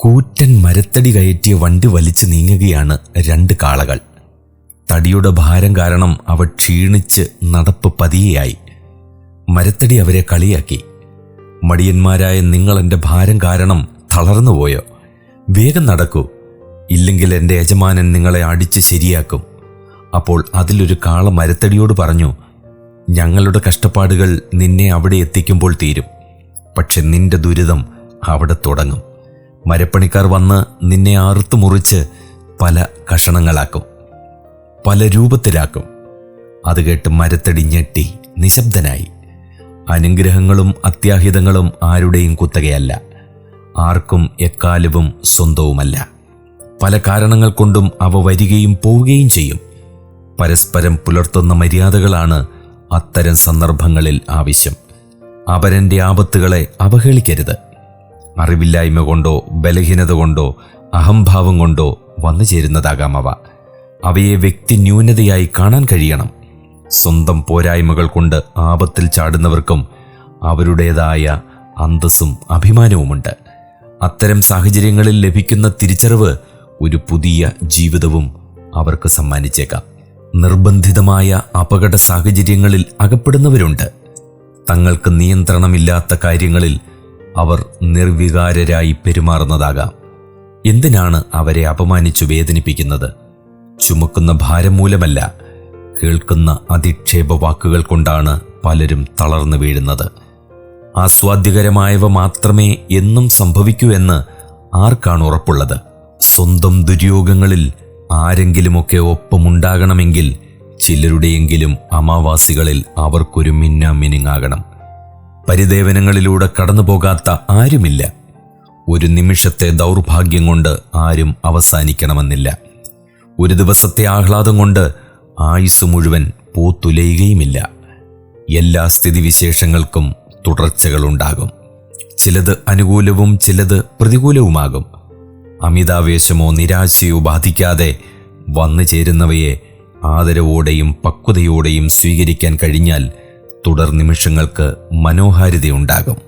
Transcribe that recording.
കൂറ്റൻ മരത്തടി കയറ്റിയ വണ്ടി വലിച്ചു നീങ്ങുകയാണ് രണ്ട് കാളകൾ. തടിയുടെ ഭാരം കാരണം അവ ക്ഷീണിച്ച് നടപ്പ് പതിയെയായി. മരത്തടി അവരെ കളിയാക്കി. മടിയന്മാരായ നിങ്ങൾ എന്റെ ഭാരം കാരണം തളർന്നുപോയോ വേഗം നടക്കൂ. ഇല്ലെങ്കിൽ എന്റെ യജമാനൻ നിങ്ങളെ അടിച്ച് ശരിയാക്കും. അപ്പോൾ അതിലൊരു കാള മരത്തടിയോട് പറഞ്ഞു ഞങ്ങളുടെ കഷ്ടപ്പാടുകൾ നിന്നെ അവിടെ എത്തിക്കുമ്പോൾ തീരും. പക്ഷെ നിന്റെ ദുരിതം അവിടെ തുടങ്ങും. മരപ്പണിക്കാർ വന്ന് നിന്നെ അറുത്തു മുറിച്ച് പല കഷണങ്ങളാക്കും പല രൂപത്തിലാക്കും. അത് കേട്ട് മരത്തടി ഞെട്ടി നിശബ്ദനായി. അനുഗ്രഹങ്ങളും അത്യാഹിതങ്ങളും ആരുടെയും കുത്തകയല്ല ആർക്കും എക്കാലവും സ്വന്തവുമല്ല. പല കാരണങ്ങൾ കൊണ്ടും അവ വരികയും പോവുകയും ചെയ്യും. പരസ്പരം പുലർത്തുന്ന മര്യാദകളാണ് അത്തരം സന്ദർഭങ്ങളിൽ ആവശ്യം. അപരന്റെ ആപത്തുകളെ അവഹേളിക്കരുത്. അറിവില്ലായ്മ കൊണ്ടോ ബലഹീനത കൊണ്ടോ അഹംഭാവം കൊണ്ടോ വന്നു ചേരുന്നതാകാം അവ. അവയെ വ്യക്തി ന്യൂനതയായി കാണാൻ കഴിയണം. സ്വന്തം പോരായ്മകൾ കൊണ്ട് ആപത്തിൽ ചാടുന്നവർക്കും അവരുടേതായ അന്തസ്സും അഭിമാനവുമുണ്ട്. അത്തരം സാഹചര്യങ്ങളിൽ ലഭിക്കുന്ന തിരിച്ചറിവ് ഒരു പുതിയ ജീവിതവും അവർക്ക് സമ്മാനിച്ചേക്കാം. നിർബന്ധിതമായ അപകട സാഹചര്യങ്ങളിൽ അകപ്പെടുന്നവരുണ്ട്. തങ്ങൾക്ക് നിയന്ത്രണമില്ലാത്ത കാര്യങ്ങളിൽ അവർ നിർവികാരരായി പെരുമാറുന്നതാകാം. എന്തിനാണ് അവരെ അപമാനിച്ചു വേദനിപ്പിക്കുന്നത്? ചുമക്കുന്ന ഭാരം മൂലമല്ല കേൾക്കുന്ന അധിക്ഷേപ വാക്കുകൾ കൊണ്ടാണ് പലരും തളർന്നു വീഴുന്നത്. ആസ്വാദ്യകരമായവ മാത്രമേ എന്നും സംഭവിക്കൂ എന്ന് ആർക്കാണ് ഉറപ്പുള്ളത്? സ്വന്തം ദുര്യോഗങ്ങളിൽ ആരെങ്കിലുമൊക്കെ ഒപ്പമുണ്ടാകണമെങ്കിൽ ചിലരുടെയെങ്കിലും അമാവാസികളിൽ അവർക്കൊരു മിന്നാമിനിങ്ങാകണം. പരിദേവനങ്ങളിലൂടെ കടന്നുപോകാത്ത ആരുമില്ല. ഒരു നിമിഷത്തെ ദൗർഭാഗ്യം കൊണ്ട് ആരും അവസാനിക്കണമെന്നില്ല. ഒരു ദിവസത്തെ ആഹ്ലാദം കൊണ്ട് ആയുസ് മുഴുവൻ പൂത്തുലയുകയുമില്ല. എല്ലാ സ്ഥിതിവിശേഷങ്ങൾക്കും തുടർച്ചകളുണ്ടാകും. ചിലത് അനുകൂലവും ചിലത് പ്രതികൂലവുമാകും. അമിതാവേശമോ നിരാശയോ ബാധിക്കാതെ വന്നു ചേരുന്നവയെ ആദരവോടെയും പക്വതയോടെയും സ്വീകരിക്കാൻ കഴിഞ്ഞാൽ തുടർ നിമിഷങ്ങൾക്ക് മനോഹാരിതയുണ്ടാകും.